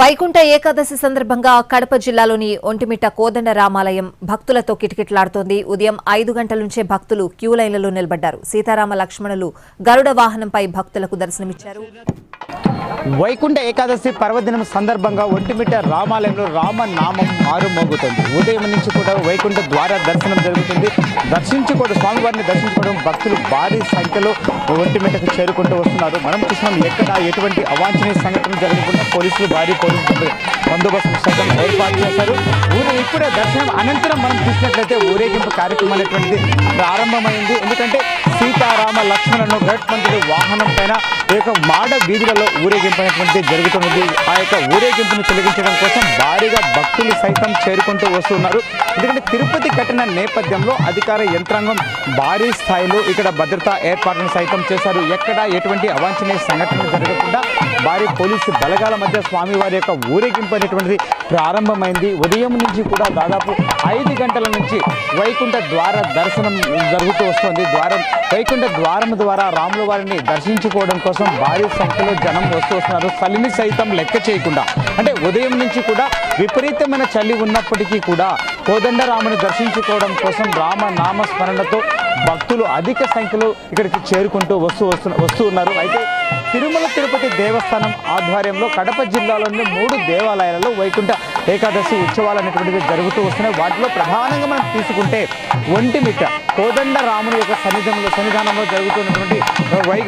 వైకుంఠ ఏకాదశి సందర్భంగా కడప జిల్లాలోని ఒంటిమిట్ట కోదండ రామాలయం భక్తులతో కిటకిటలాడుతోంది. ఉదయం ఐదు గంటల నుంచే భక్తులు క్యూ లైన్లలో నిలబడ్డారు. సీతారామ లక్ష్మణులు గరుడ వాహనంపై భక్తులకు దర్శనమిచ్చారు. వైకుంఠ ఏకాదశి పర్వదినం సందర్భంగా ఒంటిమిట్ట రామాలయంలో రామనామం మారుమోగుతుంది. ఉదయం నుంచి కూడా వైకుంఠ ద్వార దర్శనం జరుగుతుంది. దర్శించుకోవడం స్వామివారిని దర్శించుకోవడం భక్తులు భారీ సంఖ్యలో ఒంటిమిట్టకు చేరుకుంటూ వస్తున్నారు. మనం చూసినాం ఎక్కడ ఎటువంటి అవాంఛనీయ సంఘటన జరగకుండా పోలీసులు భారీ పోలీసులు బందోబస్తు సైతం ఏర్పాటు చేశారు. ఊరు ఇప్పుడే దర్శనం అనంతరం మనం చూసినట్లయితే ఊరేగింపు కార్యక్రమం అనేటువంటిది ప్రారంభమైంది. ఎందుకంటే సీతారామ లక్ష్మణను గరుత్మంతుడి వాహనం పైన ఈ యొక్క మాడ వీధులలో ఊరేగింపునటువంటి జరుగుతున్నది. ఆ యొక్క ఊరేగింపును తొలగించడం కోసం భారీగా భక్తులు సైతం చేరుకుంటూ వస్తున్నారు. ఎందుకంటే తిరుపతి కట్టిన నేపథ్యంలో అధికార యంత్రాంగం భారీ స్థాయిలో ఇక్కడ భద్రతా ఏర్పాట్లను సైతం చేశారు. ఎక్కడ ఎటువంటి అవాంఛనీయ సంఘటనలు జరగకుండా భారీ పోలీసు బలగాల మధ్య స్వామివారి యొక్క ఊరేగింపు అనేటువంటిది ప్రారంభమైంది. ఉదయం నుంచి కూడా దాదాపు ఐదు గంటల నుంచి వైకుంఠ ద్వార దర్శనం జరుగుతూ వస్తుంది. ద్వారం వైకుంఠ ద్వారం ద్వారా రాముల వారిని దర్శించుకోవడం కోసం భారీ సంఖ్యలో జనం వస్తూ వస్తున్నారు. చలిని సైతం లెక్క చేయకుండా అంటే ఉదయం నుంచి కూడా విపరీతమైన చలి ఉన్నప్పటికీ కూడా కోదండరాముని దర్శించుకోవడం కోసం రామ నామస్మరణతో భక్తులు అధిక సంఖ్యలో ఇక్కడికి చేరుకుంటూ వస్తూ వస్తు వస్తూ ఉన్నారు. అయితే తిరుమల తిరుపతి దేవస్థానం ఆధ్వర్యంలో కడప జిల్లాలోని మూడు దేవాలయాలలో వైకుంఠ ఏకాదశి ఉత్సవాలు అనేటువంటివి జరుగుతూ వస్తున్నాయి. వాటిలో ప్రధానంగా మనం తీసుకుంటే ఒంటిమిట్ట కోదండ రాముని యొక్క సన్నిధంలో సన్నిధానంలో జరుగుతున్నటువంటి వై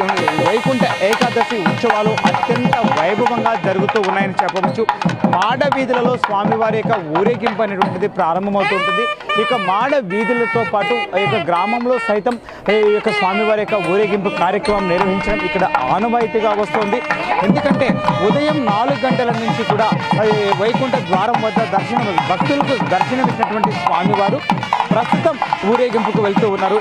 వైకుంఠ ఏకాదశి ఉత్సవాలు అత్యంత వైభవంగా జరుగుతూ ఉన్నాయని చెప్పవచ్చు. మాడ వీధులలో స్వామివారి యొక్క ఊరేగింపు అనేటువంటిది ప్రారంభమవుతుంటుంది. ఇక మాడ వీధులతో పాటు ఈ యొక్క గ్రామంలో సైతం ఈ యొక్క స్వామివారి యొక్క ఊరేగింపు కార్యక్రమం నిర్వహించడం ఇక్కడ ఆనవాయితీగా వస్తుంది. ఎందుకంటే ఉదయం నాలుగు గంటల నుంచి కూడా వైకుంఠ ద్వారం వద్ద దర్శనం భక్తులకు దర్శనమిచ్చినటువంటి స్వామివారు ప్రస్తుతం ఊరేగింపుకు వెళ్తూ ఉన్నారు.